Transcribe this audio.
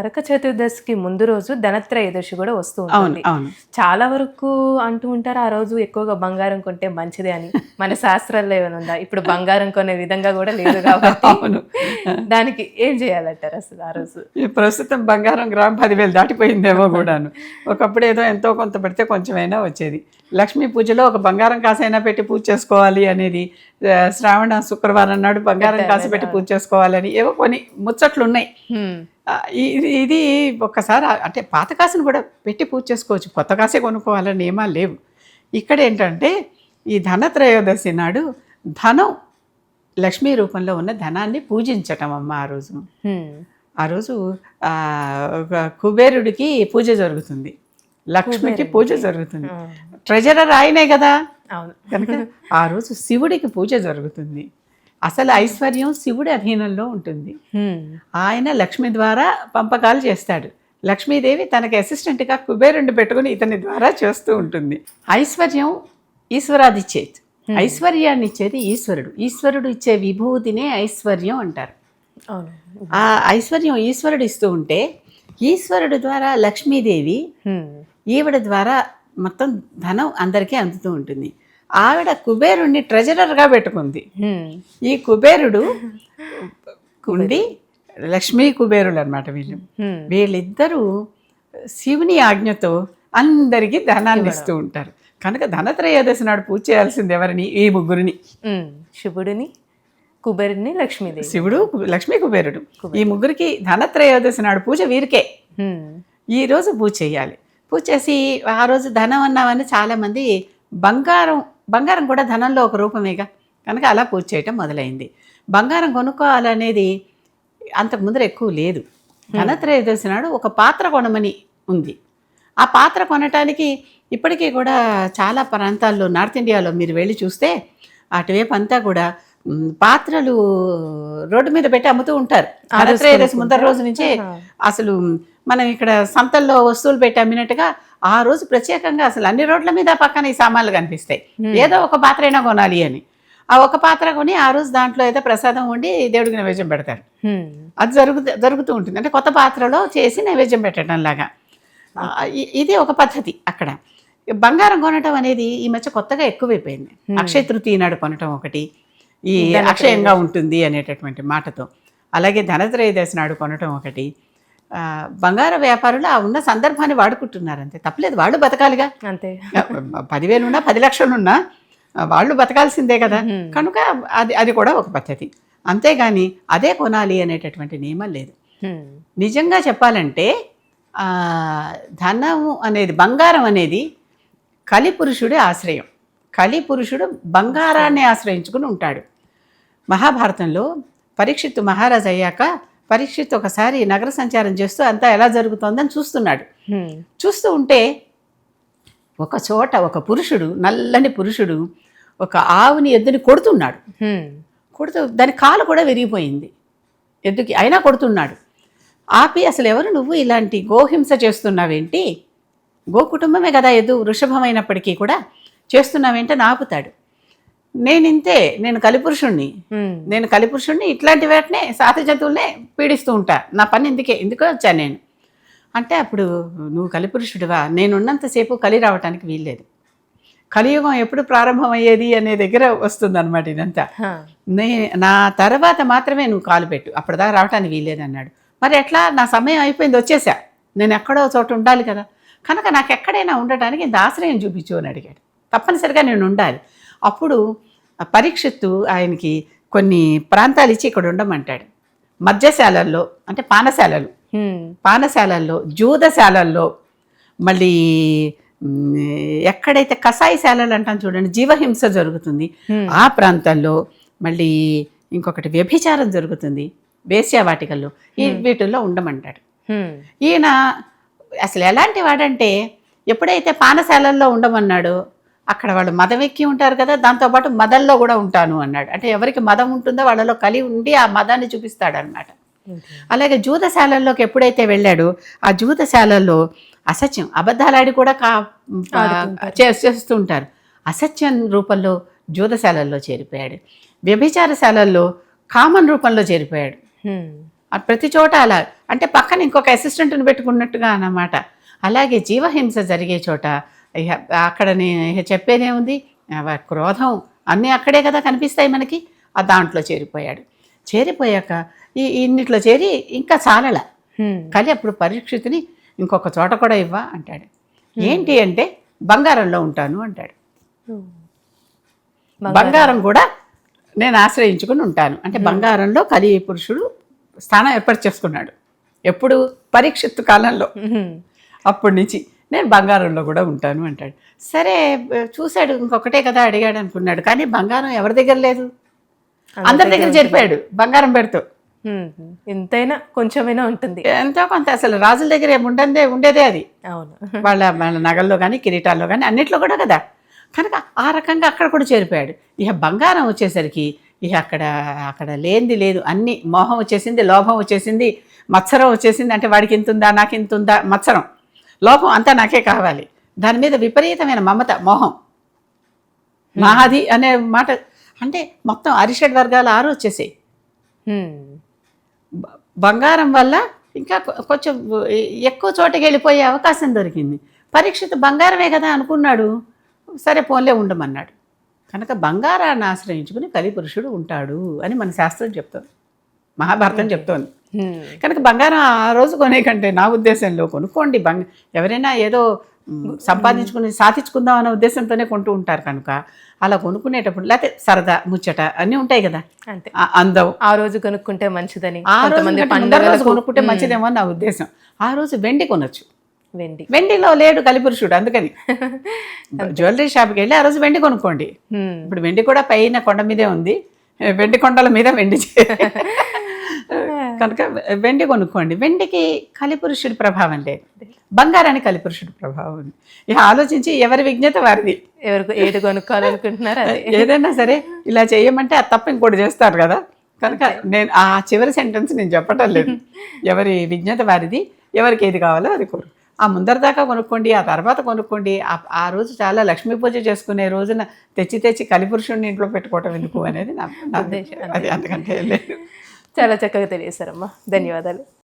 నరక చతుర్దశికి ముందు రోజు ధనత్రయోదశి కూడా వస్తూ ఉంటుంది. చాలా వరకు అంటూ ఉంటారు ఆ రోజు ఎక్కువగా బంగారం కొంటే మంచిదే అని. మన శాస్త్రాల్లో ఏమైనా ఉందా? ఇప్పుడు బంగారం కొనే విధంగా కూడా లేదు కాబట్టి. దానికి ఏం చేయాలంటారు అసలు ఆ రోజు? ప్రస్తుతం బంగారం గ్రామ్ పదివేలు దాటిపోయిందేమో కూడాను. ఒకప్పుడు ఏదో ఎంతో కొంత పెడితే కొంచెమైనా వచ్చేది. లక్ష్మీ పూజలో ఒక బంగారం కాసైనా పెట్టి పూజ చేసుకోవాలి అనేది శ్రావణ శుక్రవారం నాడు బంగారం కాసి పెట్టి పూజ చేసుకోవాలని ఏవో కొన్ని ముచ్చట్లు ఉన్నాయి ఇది ఇది ఒక్కసారి అంటే పాత కాసును కూడా పెట్టి పూజ చేసుకోవచ్చు. కొత్త కాసే కొనుక్కోవాలని నియమాలు లేవు. ఇక్కడ ఏంటంటే ఈ ధనత్రయోదశి నాడు ధనం లక్ష్మీ రూపంలో ఉన్న ధనాన్ని పూజించటం అమ్మ ఆ రోజు. ఆ రోజు కుబేరుడికి పూజ జరుగుతుంది. లక్ష్మికి పూజ జరుగుతుంది. ట్రెజరర్ ఆయనే కదా. కనుక ఆ రోజు శివుడికి పూజ జరుగుతుంది. అసలు ఐశ్వర్యం శివుడి అధీనంలో ఉంటుంది. ఆయన లక్ష్మి ద్వారా పంపకాలు చేస్తాడు. లక్ష్మీదేవి తనకి అసిస్టెంట్గా కుబేరుండి పెట్టుకుని ఇతని ద్వారా చేస్తూ ఉంటుంది. ఐశ్వర్యం ఈశ్వరాదిచ్చేది ఐశ్వర్యాన్ని ఇచ్చేది ఈశ్వరుడు. ఈశ్వరుడు ఇచ్చే విభూతినే ఐశ్వర్యం అంటారు. ఆ ఐశ్వర్యం ఈశ్వరుడు ఇస్తూ ఉంటే ఈశ్వరుడు ద్వారా లక్ష్మీదేవి. ఈవిడ ద్వారా మొత్తం ధనం అందరికీ అందుతూ ఉంటుంది. ఆవిడ కుబేరుణ్ణి ట్రెజరర్గా పెట్టుకుంది. ఈ కుబేరుడు ఉండి లక్ష్మీ కుబేరులు అనమాట వీళ్ళు. వీళ్ళిద్దరూ శివుని ఆజ్ఞతో అందరికీ ధనాన్ని ఇస్తూ ఉంటారు. కనుక ధనత్రయోదశి నాడు పూజ చేయాల్సింది ఎవరిని? ఈ ముగ్గురిని. శివుడిని కుబేరుని లక్ష్మీదేవి శివుడు లక్ష్మీ కుబేరుడు. ఈ ముగ్గురికి ధనత్రయోదశి నాడు పూజ వీరికే. హ్మ్. ఈ రోజు పూజ చేయాలి. పూజ చేసి ఆ రోజు ధనం అన్నామని చాలామంది బంగారం బంగారం కూడా ధనంలో ఒక రూపమేగా. కనుక అలా పూజ చేయటం మొదలైంది. బంగారం కొనుక్కోవాలనేది అంతకు ముందర ఎక్కువ లేదు. ధనత్రయోదశి నాడు ఒక పాత్ర కొనమని ఉంది. ఆ పాత్ర కొనటానికి ఇప్పటికీ కూడా చాలా ప్రాంతాల్లో నార్త్ ఇండియాలో మీరు వెళ్ళి చూస్తే అటువైపు అంతా కూడా పాత్రలు రోడ్డు మీద పెట్టి అమ్ముతూ ఉంటారు. ధనత్రయోదశి ముందర రోజు నుంచే అసలు మనం ఇక్కడ సంతల్లో వస్తువులు పెట్టి అమ్మినట్టుగా ఆ రోజు ప్రత్యేకంగా అసలు అన్ని రోడ్ల మీద పక్కన ఈ సామాన్లు కనిపిస్తాయి. ఏదో ఒక పాత్ర అయినా కొనాలి అని. ఆ ఒక పాత్ర కొని ఆ రోజు దాంట్లో ఏదో ప్రసాదం వండి దేవుడికి నైవేద్యం పెడతారు. అది జరుగుతూ జరుగుతూ ఉంటుంది. అంటే కొత్త పాత్రలో చేసి నైవేద్యం పెట్టడం లాగా. ఇది ఒక పద్ధతి అక్కడ. బంగారం కొనటం అనేది ఈ మధ్య కొత్తగా ఎక్కువైపోయింది. అక్షయ తృతీయ నాడు కొనటం ఒకటి. ఈ అక్షయంగా ఉంటుంది అనేటటువంటి మాటతో. అలాగే ధనత్రయోదశి నాడు కొనటం ఒకటి. బంగార వ్యాపారులు ఆ ఉన్న సందర్భాన్ని వాడుకుంటున్నారు అంతే తప్పలేదు వాళ్ళు బతకాలిగా. అంతే. పదివేలు ఉన్నా పది లక్షలు ఉన్నా ఆ, వాళ్ళు బతకాల్సిందే కదా. కనుక అది అది కూడా ఒక పద్ధతి. అంతేగాని అదే కొనాలి అనేటటువంటి నియమం లేదు. నిజంగా చెప్పాలంటే ఆ, ధనము అనేది బంగారం అనేది కలిపురుషుడి ఆశ్రయం. కలిపురుషుడు బంగారాన్ని ఆశ్రయించుకుని ఉంటాడు. మహాభారతంలో పరీక్షిత్తు మహారాజు అయ్యాక పరీక్షిత్ ఒకసారి నగర సంచారం చేస్తూ అంతా ఎలా జరుగుతోందని చూస్తున్నాడు. చూస్తూ ఉంటే ఒక చోట ఒక పురుషుడు నల్లని పురుషుడు ఒక ఆవుని ఎద్దుని కొడుతున్నాడు. కొడుతూ దాని కాలు కూడా విరిగిపోయింది. ఎద్దుకి అయినా కొడుతున్నాడు. ఆపి అసలు ఎవరు నువ్వు ఇలాంటి గోహింస చేస్తున్నావేంటి? గో కుటుంబమే కదా ఎద్దు వృషభమైనప్పటికీ కూడా చేస్తున్నావేంటి అని ఆపుతాడు. నేను ఇంతే నేను కలిపురుషుణ్ణి. నేను కలిపురుషుణ్ణి ఇట్లాంటి వాటినే సాతి జంతువులనే పీడిస్తూ ఉంటా. నా పని ఇందుకే ఎందుకో వచ్చాను నేను. అంటే అప్పుడు నువ్వు కలిపురుషుడివా? నేనున్నంతసేపు కలి రావటానికి వీల్లేదు. కలియుగం ఎప్పుడు ప్రారంభమయ్యేది అనే దగ్గర వస్తుందన్నమాట ఇదంతా. నే నా తర్వాత మాత్రమే నువ్వు కాలు పెట్టు. అప్పటిదాకా రావటానికి వీల్లేదు అన్నాడు. మరి ఎట్లా? నా సమయం అయిపోయింది వచ్చేసా. నేను ఎక్కడో చోట ఉండాలి కదా. కనుక నాకు ఎక్కడైనా ఉండటానికి ఇంత ఆశ్రయం చూపించు అని అడిగాడు. తప్పనిసరిగా నేను ఉండాలి. అప్పుడు పరీక్షిత్తు ఆయనకి కొన్ని ప్రాంతాలు ఇచ్చి ఇక్కడ ఉండమంటాడు మద్యశాలల్లో అంటే పానశాలలు. పానశాలల్లో జూదశాలల్లో మళ్ళీ ఎక్కడైతే కషాయశాలలు అంటాం చూడండి జీవహింస జరుగుతుంది. ఆ ప్రాంతాల్లో మళ్ళీ ఇంకొకటి వ్యభిచారం జరుగుతుంది వేశ్యావాటికల్లో ఈ వీటిల్లో ఉండమంటాడు. ఈయన అసలు ఎలాంటి వాడంటే ఎప్పుడైతే పానశాలల్లో ఉండమన్నాడో అక్కడ వాళ్ళు మదం ఎక్కి ఉంటారు కదా దాంతోపాటు మదంలో కూడా ఉంటాను అన్నాడు. అంటే ఎవరికి మదం ఉంటుందో వాళ్ళలో కలిగి ఉండి ఆ మదాన్ని చూపిస్తాడు అనమాట అలాగే జూదశాలల్లోకి ఎప్పుడైతే వెళ్ళాడో ఆ జూదశాలల్లో అసత్యం అబద్ధాలాడి కూడా కా చే- చేస్తూ ఉంటారు అసత్యం రూపంలో జూదశాలల్లో చేరిపోయాడు. వ్యభిచారశాలల్లో కామన్ రూపంలో చేరిపోయాడు. ప్రతి చోట అలా అంటే పక్కన ఇంకొక అసిస్టెంట్ని పెట్టుకున్నట్టుగా అన్నమాట. అలాగే జీవహింస జరిగే చోట ఇహ అక్కడ నే- ఇహ చెప్పేదేముంది ఆ క్రోధం అన్నీ అక్కడే కదా కనిపిస్తాయి మనకి. ఆ దాంట్లో చేరిపోయాడు. చేరిపోయాక ఈ ఇన్నిట్లో చేరి ఇంకా చాలల. కానీ అప్పుడు పరీక్షితుని ఇంకొక చోట కూడా ఇవ్వా అంటాడు. ఏంటి అంటే బంగారంలో ఉంటాను అంటాడు. బంగారం. కూడా నేను ఆశ్రయించుకుని ఉంటాను. అంటే బంగారంలో కలి పురుషుడు స్థానం ఏర్పాటు చేసుకున్నాడు ఎప్పుడు? పరీక్షిత్తు కాలంలో. అప్పటి నుంచి. నేను బంగారంలో కూడా ఉంటాను అంటాడు. సరే చూశాడు ఇంకొకటే కదా అడిగాడు అనుకున్నాడు. కానీ బంగారం ఎవరి దగ్గర లేదు? అందరి దగ్గర చెప్పాడు బంగారం పెడుతూ. ఎంతైనా కొంచెమైనా ఉంటుంది. ఎంతో కొంత అసలు రాజుల దగ్గర ఏమి ఉండందే ఉండేదే అది. అవును. వాళ్ళ వాళ్ళ నగల్లో కానీ కిరీటాల్లో కానీ అన్నిట్లో కూడా కదా. కనుక ఆ రకంగా అక్కడ కూడా చేరిపోయాడు ఇక బంగారం వచ్చేసరికి ఇక అక్కడ అక్కడ లేనిది లేదు. అన్ని మోహం వచ్చేసింది లోభం వచ్చేసింది మత్సరం వచ్చేసింది. అంటే వాడికి ఇంత ఉందా నాకు ఇంత ఉందా మత్సరం. లోభం అంతా నాకే కావాలి. దాని మీద విపరీతమైన మమత మోహం. నాది అనే మాట అంటే మొత్తం అరిషడ్ వర్గాలు ఆరు వచ్చేసాయి. బంగారం వల్ల ఇంకా కొంచెం ఎక్కువ చోటకి వెళ్ళిపోయే అవకాశం దొరికింది. పరీక్షిత్ బంగారమే కదా అనుకున్నాడు. సరే పోన్లే ఉండమన్నాడు. కనుక బంగారాన్ని ఆశ్రయించుకుని కలిపురుషుడు ఉంటాడు అని మన శాస్త్రం చెప్తోంది. మహాభారతం చెప్తోంది. కనుక బంగారం ఆ రోజు కొనే కంటే నా ఉద్దేశంలో కొనుక్కోండి. బంగ ఎవరైనా ఏదో సంపాదించుకుని సాధించుకుందాం అనే ఉద్దేశంతోనే కొంటూ ఉంటారు కనుక అలా కొనుక్కునేటప్పుడు లేకపోతే సరదా ముచ్చట అన్నీ ఉంటాయి కదా. అంతే. అందం. ఆ రోజు కొనుక్కుంటే మంచిదని ఆ రోజు కొనుక్కుంటే మంచిదేమో నా ఉద్దేశం. ఆ రోజు వెండి కొనొచ్చు. వెండి. వెండిలో లేడు కలిపురుషుడు అందుకని. జ్యువెలరీ షాప్కి వెళ్ళి ఆ రోజు వెండి కొనుక్కోండి. ఇప్పుడు వెండి కూడా పైన కొండ మీదే ఉంది. వెండి కొండల మీద వెండి కనుక వెండి కొనుక్కోండి. వెండికి కలిపురుషుడి ప్రభావం లేదు. బంగారానికి కలిపురుషుడి ప్రభావం. ఉంది ఇక ఆలోచించి ఎవరి విజ్ఞత వారిది. ఎవరికి ఏది కొనుక్కోవాలనుకుంటున్నారో ఏదైనా సరే ఇలా చేయమంటే అది తప్ప ఇంకోటి చేస్తారు కదా. కనుక నేను ఆ చివరి సెంటెన్స్ నేను చెప్పటం లేదు. ఎవరి విజ్ఞత వారిది ఎవరికి ఏది కావాలో అది కోరు. ఆ ముందర దాకా కొనుక్కోండి ఆ తర్వాత కొనుక్కోండి. ఆ- రోజు చాలా లక్ష్మీ పూజ చేసుకునే రోజున తెచ్చి తెచ్చి కలిపురుషుడిని ఇంట్లో పెట్టుకోవటం ఎందుకు అనేది నా ఉద్దేశం, అది అంతకంటే ఏం లేదు. చాలా చక్కగా తెలియసారమ్మా ధన్యవాదాలు.